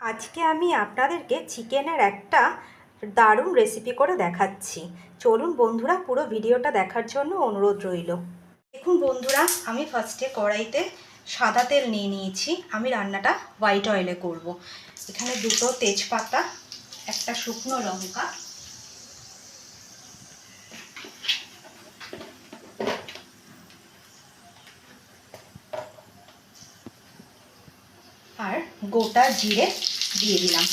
আজকে আমি আপনাদেরকে চিকেনের একটা দারুণ রেসিপি করে দেখাচ্ছি। চলুন বন্ধুরা, পুরো ভিডিওটা দেখার জন্য অনুরোধ রইল। দেখুন বন্ধুরা, আমি ফার্স্টে কড়াইতে সাদা তেল নিয়ে নিয়েছি। আমি রান্নাটা হোয়াইট অয়েলে করব। এখানে দুটো তেজপাতা, একটা শুকনো লঙ্কা আর গোটা জিরে দিয়ে দিলাম।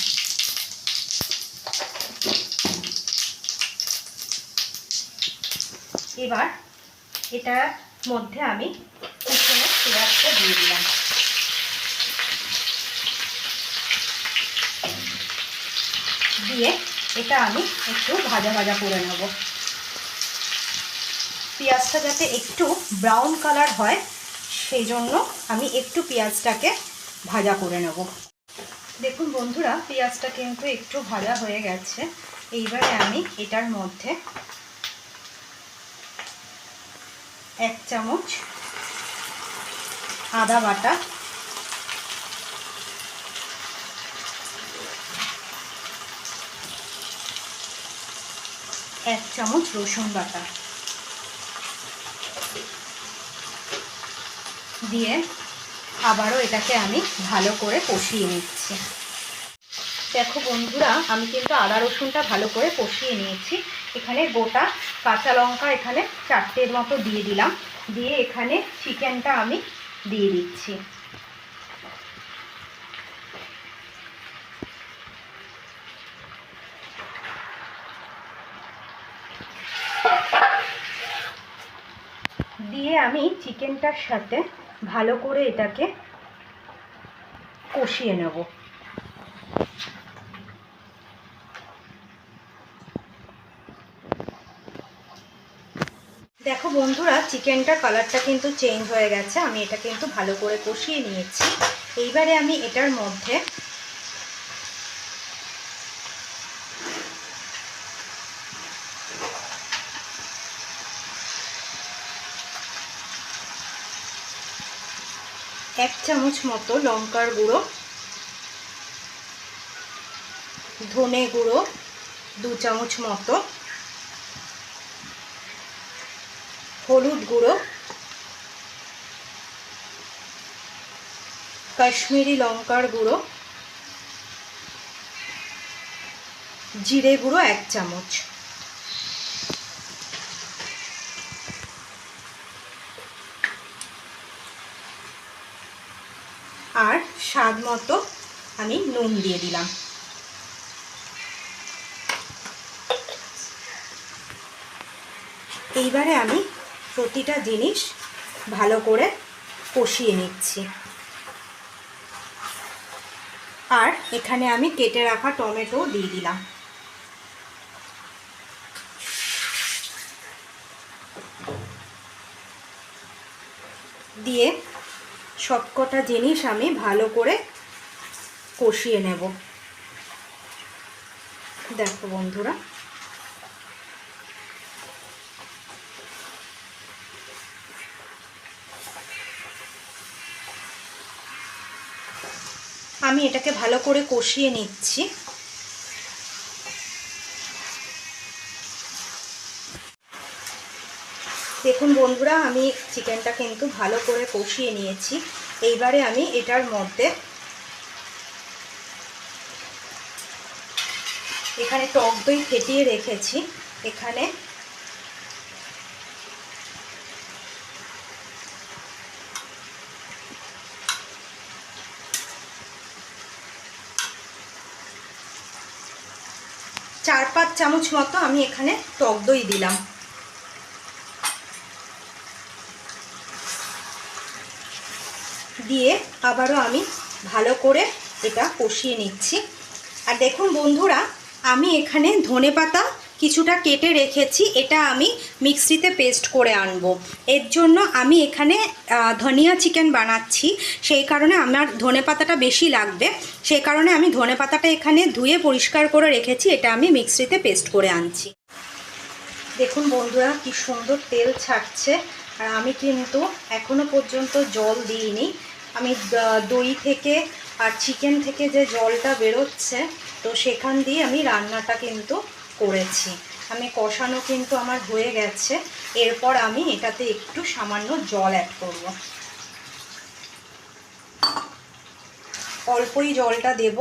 এবার এটার মধ্যে আমি পেঁয়াজটা দিয়ে দিলাম। দিয়ে এটা আমি একটু ভাজা ভাজা করে নেব। পেঁয়াজটা যাতে একটু ব্রাউন কালার হয়, সেই জন্য আমি একটু পেঁয়াজটাকে ভাজা করে নেব। দেখুন বন্ধুরা, পেঁয়াজটা কিন্তু একটু ভাজা হয়ে গেছে। এইবারে আমি এটার মধ্যে এক চামচ আদা বাটা, এক চামচ রসুন বাটা দিয়ে আবারও এটাকে আমি ভালো করে কষিয়ে নিচ্ছি। দেখো বন্ধুরা, আমি কিন্তু আদা রসুনটা ভালো করে কষিয়ে নিয়েছি। এখানে গোটা কাঁচা লঙ্কা এখানে চারটের মতো দিয়ে দিলাম। দিয়ে এখানে চিকেনটা আমি দিয়ে দিচ্ছি। দিয়ে আমি চিকেনটার সাথে ভালো করে এটাকে কষিয়ে নেব। দেখো বন্ধুরা চিকেনটার কালারটা কিন্তু চেঞ্জ হয়ে গেছে। আমি এটা কিন্তু ভালো করে কষিয়ে নিয়েছি। এইবারে আমি এটার মধ্যে এক চামচ মতো লঙ্কার গুঁড়ো, ধনে গুঁড়ো, দু চামচ মতো, হলুদ গুঁড়ো, কাশ্মীরি লঙ্কার গুঁড়ো, জিরে গুঁড়ো এক চামচ। আর স্বাদ মতো আমি নুন দিয়ে দিলাম। এইবারে আমি প্রতিটা জিনিস ভালো করে কষিয়ে নিচ্ছি। আর এখানে আমি কেটে রাখা টমেটো দিয়ে দিলাম। দিয়ে সবকটা জিনিস আমি ভালো করে কষিয়ে নেব। দেখো বন্ধুরা। আমি এটাকে ভালো করে কষিয়ে নিচ্ছি। দেখুন বন্ধুরা, আমি চিকেনটা কিন্তু ভালো করে কষিয়ে নিয়েছি। এইবারে আমি এটার মধ্যে এখানে টক দই ফেটিয়ে রেখেছি। এখানে চার পাঁচ চামচ মতো আমি এখানে টক দই দিলাম। দিয়ে আবারও আমি ভালো করে এটা কষিয়ে নিচ্ছি। আর দেখুন বন্ধুরা, আমি এখানে ধনে পাতা কিছুটা কেটে রেখেছি, এটা আমি মিক্সিতে পেস্ট করে আনব। এর জন্য আমি এখানে ধনিয়া চিকেন বানাচ্ছি, সেই কারণে আমার ধনে পাতাটা বেশি লাগবে। সেই কারণে আমি ধনে পাতাটা এখানে ধুয়ে পরিষ্কার করে রেখেছি, এটা আমি মিক্সিতে পেস্ট করে আনছি। দেখুন বন্ধুরা, কি সুন্দর তেল ছাড়ছে। আর আমি কিন্তু এখনও পর্যন্ত জল দিইনি। আমি দই থেকে আর চিকেন থেকে যে জলটা বেরোচ্ছে, তো সেখান দিয়ে আমি রান্নাটা কিন্তু করেছি। আমি কষানো কিন্তু আমার হয়ে গেছে। এরপর আমি এটাতে একটু সামান্য জল অ্যাড করব। অল্পই জলটা দেব।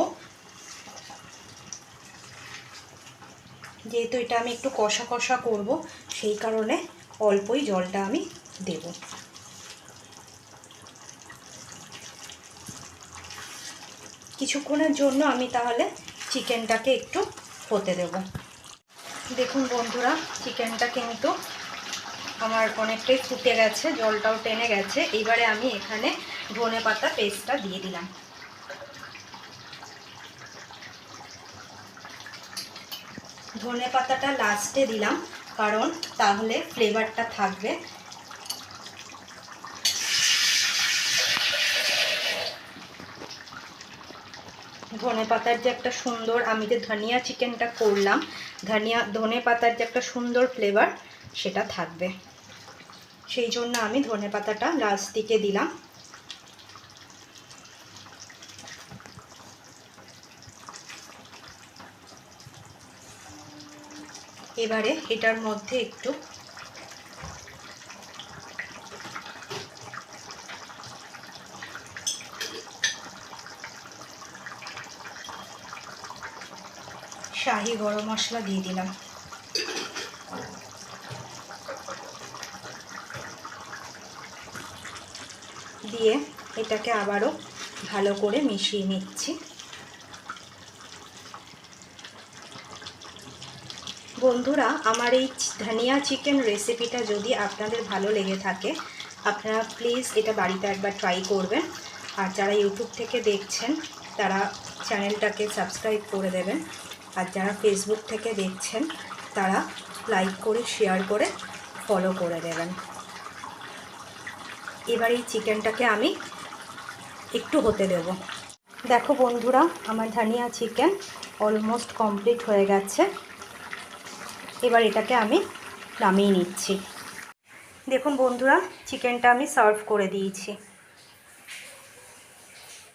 যেহেতু এটা আমি একটু কষা কষা করব, সেই কারণে অল্পই জলটা আমি দেব। কিছুক্ষণের জন্য আমি তাহলে চিকেনটাকে একটু হতে দেব। দেখুন বন্ধুরা, চিকেনটা কিন্তু আমার অনেকটাই ফুটে গেছে, জলটাও টেনে গেছে। এবারে আমি এখানে ধনে পাতা পেস্টটা দিয়ে দিলাম। ধনে পাতাটা লাস্টে দিলাম, কারণ তাহলে ফ্লেভারটা থাকবে। ধনে পাতার যে একটা সুন্দর, আমি যে ধনিয়া চিকেনটা করলাম, ধনিয়া ধনে পাতার যে একটা সুন্দর ফ্লেভার সেটা থাকবে। সেই জন্য আমি ধনে পাতাটা লাস্ট দিকে দিলাম। এবারে এটার মধ্যে একটু শাহি গরম মশলা দিয়ে দিলাম। দিয়ে এটাকে আবারও ভালো করে মিশিয়ে নিচ্ছি। বন্ধুরা, আমার এই ধনিয়া চিকেন রেসিপিটা যদি আপনাদের ভালো লেগে থাকে, আপনারা প্লিজ এটা বাড়িতে একবার ট্রাই করবেন। আর যারা ইউটিউব থেকে দেখছেন, তারা চ্যানেলটাকে সাবস্ক্রাইব করে দেবেন। আর যারা ফেসবুক থেকে দেখছেন, তারা লাইক করে শেয়ার করে ফলো করে দেবেন। এবার এই চিকেনটাকে আমি একটু হতে দেব। দেখো বন্ধুরা, আমার ধনিয়া চিকেন অলমোস্ট কমপ্লিট হয়ে গেছে। এবার এটাকে আমি নামিয়ে নিচ্ছি। দেখুন বন্ধুরা চিকেনটা আমি সার্ভ করে দিয়েছি।